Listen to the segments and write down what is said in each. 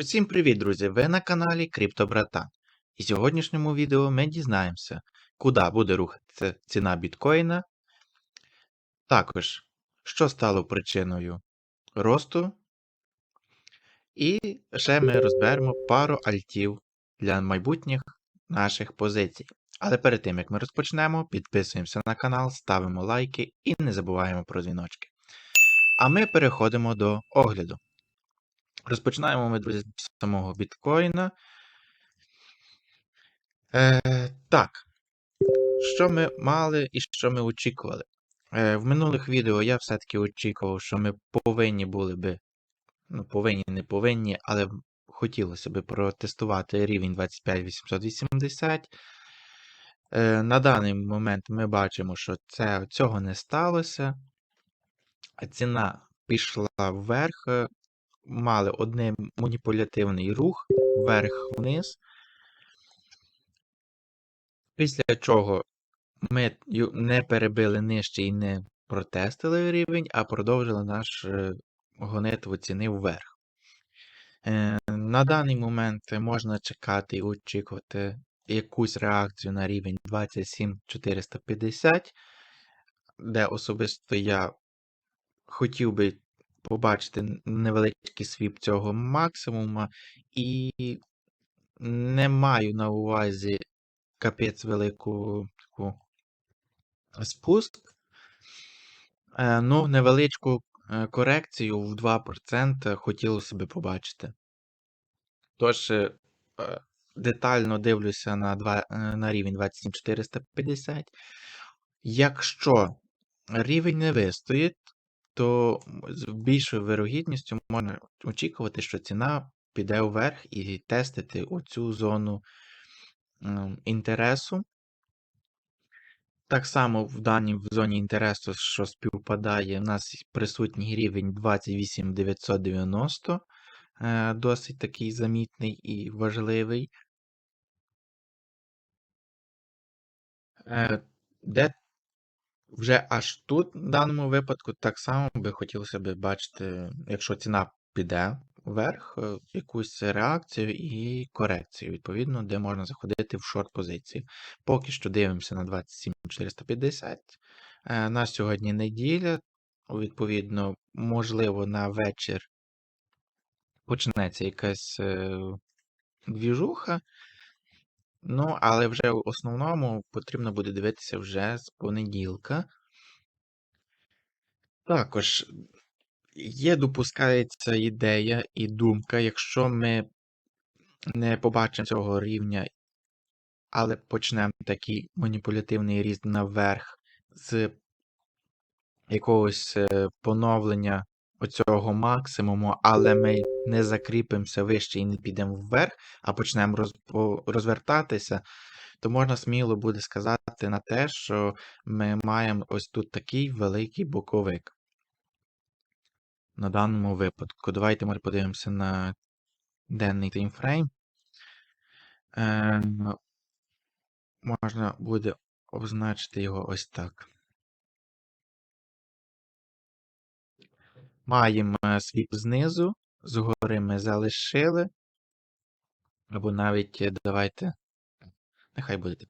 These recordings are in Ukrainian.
Усім привіт, друзі! Ви на каналі Криптобрата. І в сьогоднішньому відео ми дізнаємося, куди буде рухатися ціна біткоїна. Також, що стало причиною росту. І ще ми розберемо пару альтів для майбутніх наших позицій. Але перед тим як ми розпочнемо, підписуємося на канал, ставимо лайки і не забуваємо про дзвіночки. А ми переходимо до огляду. Розпочинаємо ми, з самого біткоїна. Е, Так, що ми мали і що ми очікували? Е, В минулих відео я все-таки очікував, що ми повинні були би, ну, повинні, не повинні, але хотілося би протестувати рівень 25880. Е, На даний момент ми бачимо, що це, цього не сталося. Ціна пішла вверх, мали один маніпулятивний рух вверх-вниз. Після чого ми не перебили нижче і не протестили рівень, а продовжили наш е, гонитву ціни вверх. Е, На даний момент можна чекати і очікувати якусь реакцію на рівень 27450, де особисто я хотів би побачити невеличкий свіп цього максимума, і не маю на увазі капець велику таку спуск. Е, Ну, невеличку е, корекцію в 2% хотілося би побачити. Тож, е, детально дивлюся на, 2, е, на рівень 27450. Якщо рівень не вистоїть, то з більшою вирогідністю можна очікувати, що ціна піде вверх і тестити оцю зону інтересу. Так само в даній в зоні інтересу, що співпадає, у нас присутній рівень 28990, е, досить такий замітний і важливий. Е, Де вже аж тут, в даному випадку, так само би хотілося б бачити, якщо ціна піде вверх, е, якусь реакцію і корекцію, відповідно, де можна заходити в шорт позицію. Поки що дивимося на 27450. Е, На сьогодні неділя, відповідно, можливо, на вечір почнеться якась е, двіжуха. Ну, але вже в основному потрібно буде дивитися вже з понеділка. Також є, допускається ідея і думка, якщо ми не побачимо цього рівня, але почнемо такий маніпулятивний ріст наверх з якогось е, поновлення оцього максимуму, але ми не закріпимося вище і не підемо вверх, а почнемо роз, розвертатися, то можна сміло буде сказати на те, що ми маємо ось тут такий великий боковик. На даному випадку. Давайте може подивимося на денний таймфрейм. Е, можна буде обозначити його ось так. Маємо свіп знизу, згори ми залишили. Або навіть е, давайте. Нехай буде.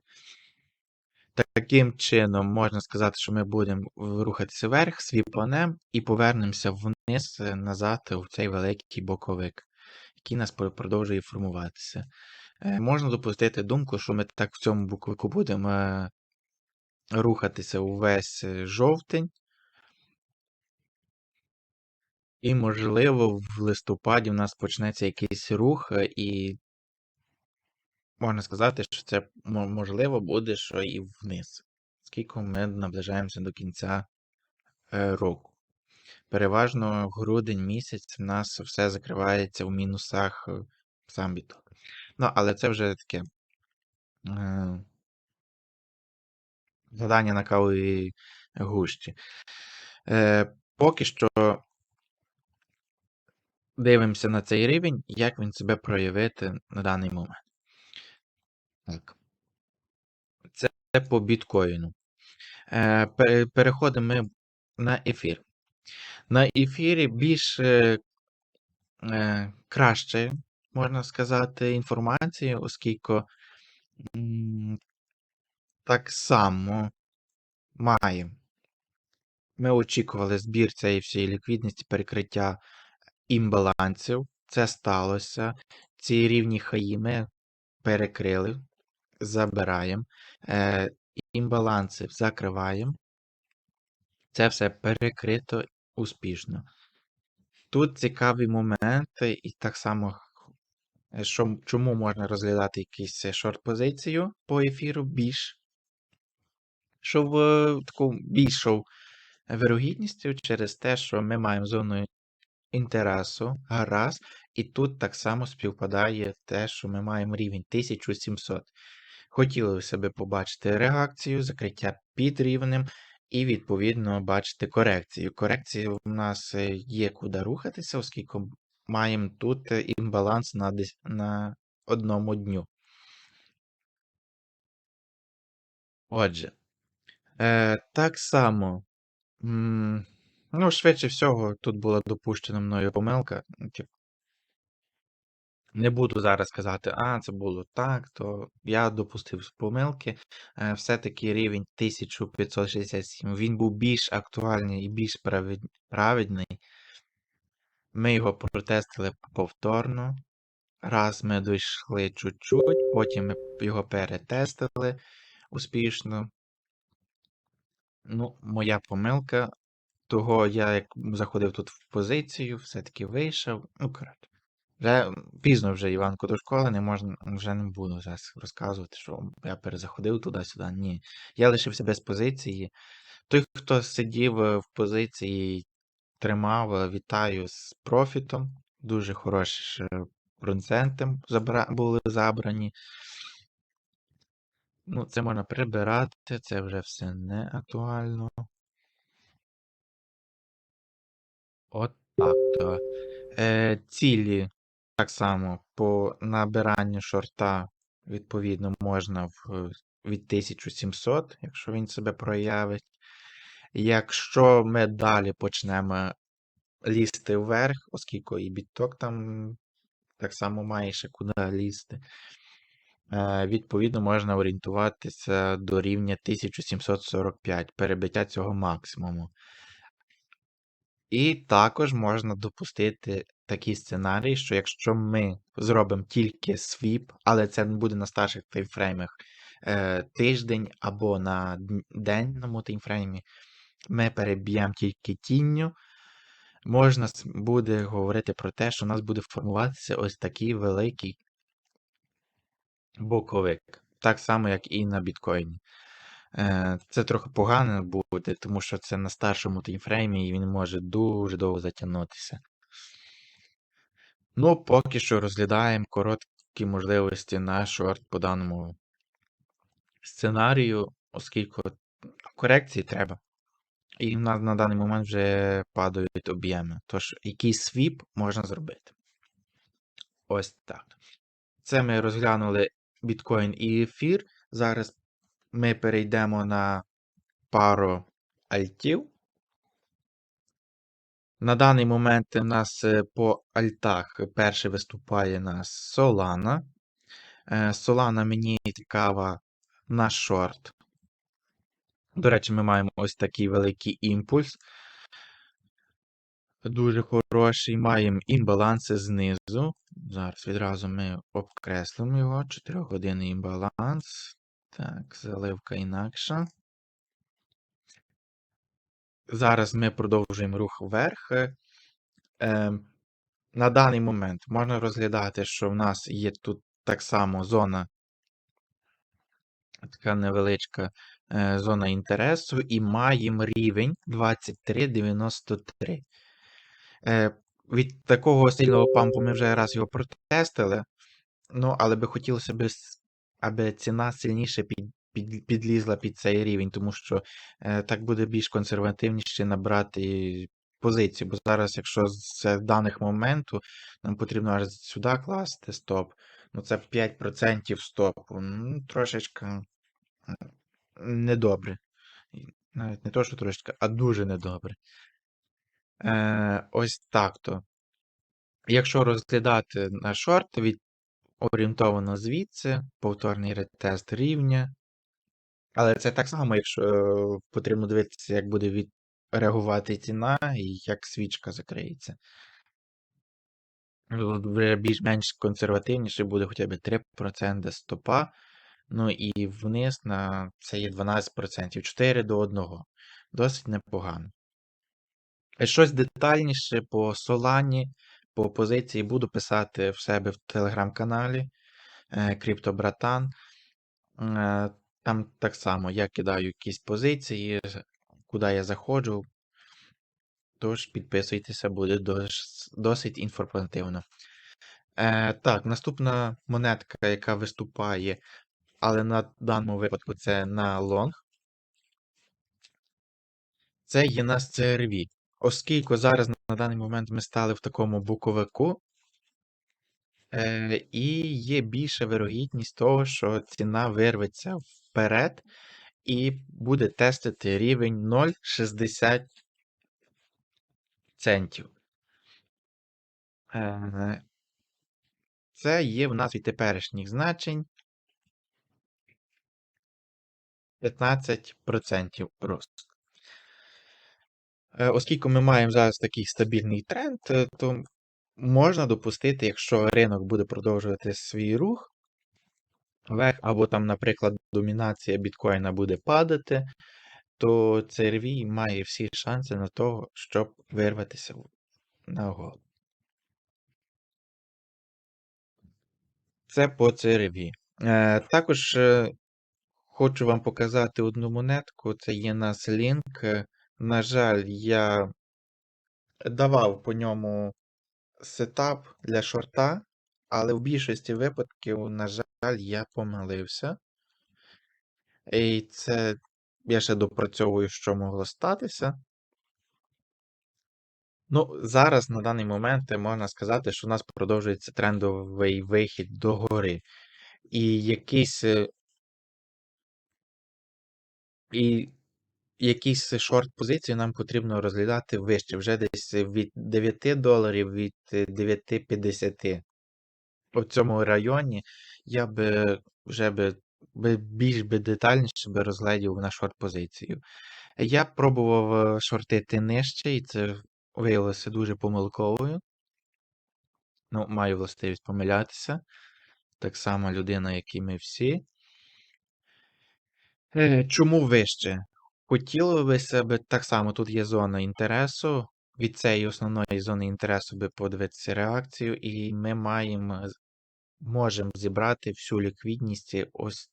Таким чином, можна сказати, що ми будемо рухатися вверх, свіпанем і повернемося вниз е, назад у цей великий боковик, який нас продовжує формуватися. Е, Можна допустити думку, що ми так в цьому боковику будемо рухатися увесь жовтень. І, можливо, в листопаді в нас почнеться якийсь рух, е, і можна сказати, що це можливо буде, що і вниз, скільки ми наближаємося до кінця е, року. Переважно грудень місяць в нас все закривається в мінусах е, сам біток. Ну, але це вже таке е, задання на кавовій гущі. Е, поки що дивимося на цей рівень, як він себе проявити на даний момент. Так. Це по біткоїну. Е, переходимо на ефір. На ефірі більш е, е, краще можна сказати, інформації, оскільки так само маємо. Ми очікували збір цієї всієї ліквідності, перекриття імбалансів. Це сталося. Ці рівні хаї ми перекрили, забираємо. Е, імбаланси закриваємо. Це все перекрито успішно. Тут цікаві моменти, і так само, що, чому можна розглядати якусь шорт-позицію по ефіру більш, щоб е, таку більшу вирогідністю через те, що ми маємо зону інтересу, гаразд, і тут так само співпадає те, що ми маємо рівень 1700. Хотілося би побачити реакцію, закриття під рівнем і, відповідно, бачити корекцію. Корекція у нас е, є куди рухатися, оскільки маємо тут е, імбаланс на, дес- на одному дню. Отже, е, так само, ну, швидше всього, тут була допущена мною помилка. Не буду зараз казати, а, це було так, то я допустив помилки. Е, Все-таки рівень 1567, він був більш актуальний і більш праведний. Ми його протестили повторно. Раз ми дійшли чуть-чуть, потім ми його перетестили успішно. Ну, моя помилка. Того я як заходив тут в позицію, все-таки вийшов. Ну, коротше. Вже пізно вже Іванку до школи, не можна, вже не буду зараз розказувати, що я перезаходив туди-сюди. Ні. Я лишився без позиції. Той, хто сидів е, в позиції, тримав, е, вітаю з профітом. Дуже хороші е, проценти були забрані. Ну, це можна прибирати, це вже все не актуально. От так. то. Е, цілі так само по набиранню шорта, відповідно, можна в, від 1700, якщо він себе проявить. Якщо ми далі почнемо лізти вверх, оскільки і біток там так само має ще куди лізти, е, відповідно, можна орієнтуватися до рівня 1745, перебиття цього максимуму. І також можна допустити такий сценарій, що якщо ми зробимо тільки свіп, але це буде на старших таймфреймах е, тиждень або на денному таймфреймі, ми переб'ємо тільки тінню, можна буде говорити про те, що у нас буде формуватися ось такий великий боковик. Так само, як і на біткоїні. Е, Це трохи погано буде, тому що це на старшому таймфреймі і він може дуже довго затягнутися. Ну, поки що розглядаємо короткі можливості на шорт по даному сценарію, оскільки корекції треба. І в нас на даний момент вже падають об'єми. Тож, якийсь свіп можна зробити. Ось так. Це ми розглянули біткоін і ефір. Зараз ми перейдемо на пару альтів. На даний момент у нас е, по альтах перший виступає нас Solana. Е, Solana мені цікава на шорт. До речі, ми маємо ось такий великий імпульс. Дуже хороший. Маємо імбаланси знизу. Зараз відразу ми обкреслимо його. 4 години імбаланс. Так, заливка інакша. Зараз ми продовжуємо рух вверх. Е, на даний момент можна розглядати, що в нас є тут так само зона, така невеличка е, зона інтересу, і маємо рівень 23,93. Е, від такого сильного пампу ми вже раз його протестили, ну, але би хотілося б, аби ціна сильніше під, під, підлізла під цей рівень, тому що е, так буде більш консервативніше набрати позицію. Бо зараз, якщо з даних моменту нам потрібно аж сюди класти стоп, ну це 5% стопу. Ну, трошечки недобре. Навіть не то, що трошечки, а дуже недобре. Е, ось так то. Якщо розглядати на шорт, від орієнтовано звідси, повторний ретест рівня. Але це так само, якщо е, потрібно дивитися, як буде від... реагувати ціна і як свічка закриється. Ну, більш-менш консервативніше буде хоча б 3% стопа. Ну і вниз на це є 12%, 4 до 1. Досить непогано. Е, Щось детальніше по Solana, по позиції буду писати в себе в телеграм-каналі е, Криптобратан. Е, Там так само я кидаю якісь позиції, куди я заходжу. Тож підписуйтеся, буде досить інформативно. Е, так, наступна монетка, яка виступає, але на даному випадку це на лонг. Це є нас CRV. Оскільки зараз на даний момент ми стали в такому боковику, е, і є більша вирогідність того, що ціна вирветься вперед і буде тестити рівень 0,60 центів. Е, Це є в нас від теперішніх значень 15% рост. Е, Оскільки ми маємо зараз такий стабільний тренд, е, то можна допустити, якщо ринок буде продовжувати свій рух, вверх, або там, наприклад, домінація біткоїна буде падати, то CRV має всі шанси на того, щоб вирватися в- нагору. Це по CRV. Е, Також хочу вам показати одну монетку. Це є нас лінк. На жаль, я давав по ньому сетап для шорта, але в більшості випадків, на жаль, я помилився. І це я ще допрацьовую, що могло статися. Ну, зараз на даний момент можна сказати, що у нас продовжується трендовий вихід догори. І якийсь е, і якісь шорт-позиції нам потрібно розглядати вище, вже десь від 9 доларів, від 9,50. У цьому районі я би вже би, би більш би детальніше би розглядів на шорт-позицію. Я пробував е, шортити нижче, і це виявилося дуже помилковою. Ну, маю властивість помилятися. Так само людина, як і ми всі. Е, Чому вище? Хотіло би себе так само, тут є зона інтересу. Від цієї основної зони інтересу би подивитися реакцію, і ми маємо, можемо зібрати всю ліквідність ось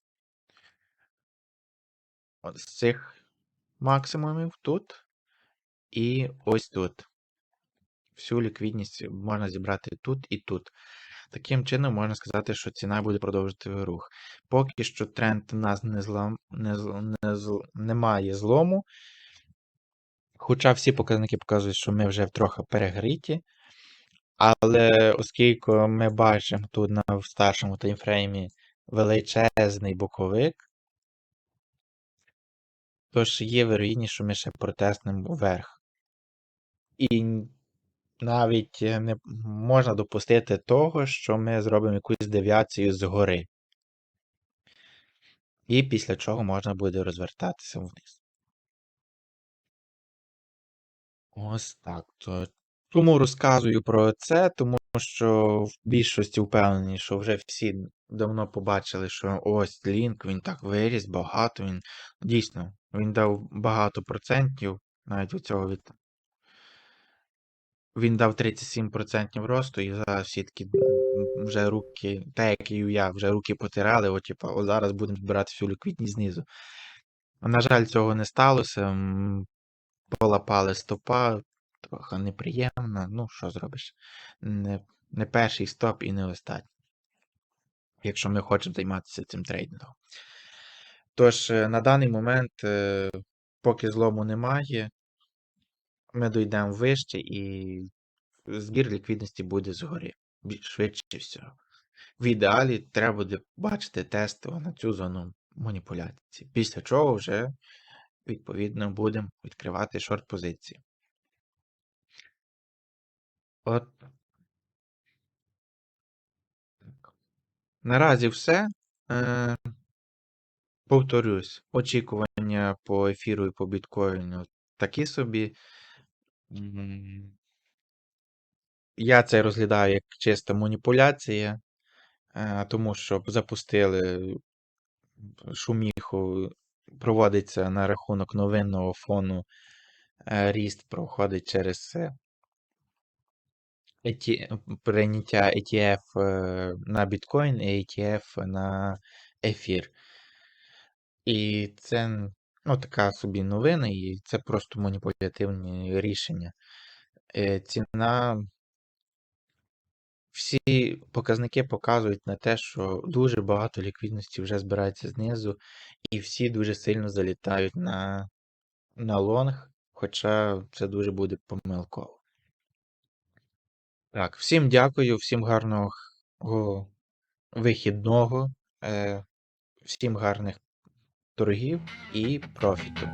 з цих максимумів тут і ось тут. Всю ліквідність можна зібрати тут і тут. Таким чином, можна сказати, що ціна буде продовжувати рух. Поки що тренд у нас не злам, не, не, немає злому. Хоча всі показники показують, що ми вже трохи перегріті. Але оскільки ми бачимо тут на старшому таймфреймі величезний боковик, тож є вірогідність, що ми ще протеснемо вверх. І навіть е, не можна допустити того, що ми зробимо якусь девіацію згори. І після чого можна буде розвертатися вниз. Ось так. То Тому розказую про це, тому що в більшості впевнені, що вже всі давно побачили, що ось лінк, він так виріс, багато. Він дійсно він дав багато процентів навіть у цього від. Він дав 37% росту, і зараз всі такі вже руки, так як і я, вже руки потирали, от, типа, о, зараз будемо збирати всю ліквідність знизу. На жаль, цього не сталося. Полапали стопа, трохи неприємно. Ну, що зробиш? Не, не перший стоп і не останній. Якщо ми хочемо займатися цим трейдингом. Тож, е, на даний момент, е, поки злому немає, ми дійдемо вище і збір ліквідності буде згори. Більш швидше всього. В ідеалі треба буде бачити тест на цю зону маніпуляції. Після чого вже, відповідно, будемо відкривати шорт-позиції. От Наразі все. Е, повторюсь, очікування по ефіру і по біткоїну такі собі. Я це розглядаю як чиста маніпуляція, е, тому що запустили шуміху, проводиться на рахунок новинного фону. е, Ріст проходить через це. ET прийняття ETF е, на біткоін і ETF на ефір. І це ну, така собі новина, і це просто маніпулятивні рішення. Е, Ціна, всі показники показують на те, що дуже багато ліквідності вже збирається знизу, і всі дуже сильно залітають на, на лонг, хоча це дуже буде помилково. Так, всім дякую, всім гарного вихідного, е, всім гарних торгів і профіту.